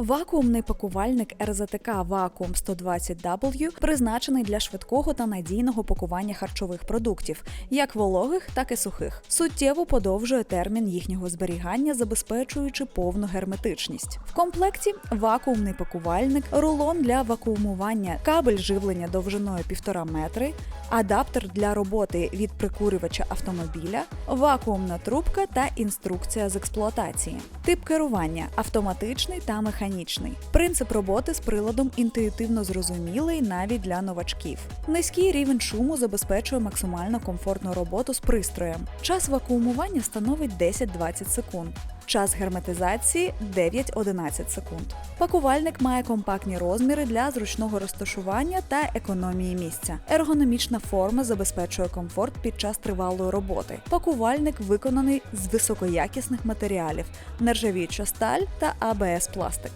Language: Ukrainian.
Вакуумний пакувальник РЗТК Vacuum 120W призначений для швидкого та надійного пакування харчових продуктів, як вологих, так і сухих. Суттєво подовжує термін їхнього зберігання, забезпечуючи повну герметичність. В комплекті вакуумний пакувальник, рулон для вакуумування, кабель живлення довжиною 1,5 метри, адаптер для роботи від прикурювача автомобіля, вакуумна трубка та інструкція з експлуатації. Тип керування автоматичний та механічний. Принцип роботи з приладом інтуїтивно зрозумілий навіть для новачків. Низький рівень шуму забезпечує максимально комфортну роботу з пристроєм. Час вакуумування становить 10-20 секунд. Час герметизації 9-11 секунд. Пакувальник має компактні розміри для зручного розташування та економії місця. Ергономічна форма забезпечує комфорт під час тривалої роботи. Пакувальник виконаний з високоякісних матеріалів, нержавіюча сталь та АБС пластик.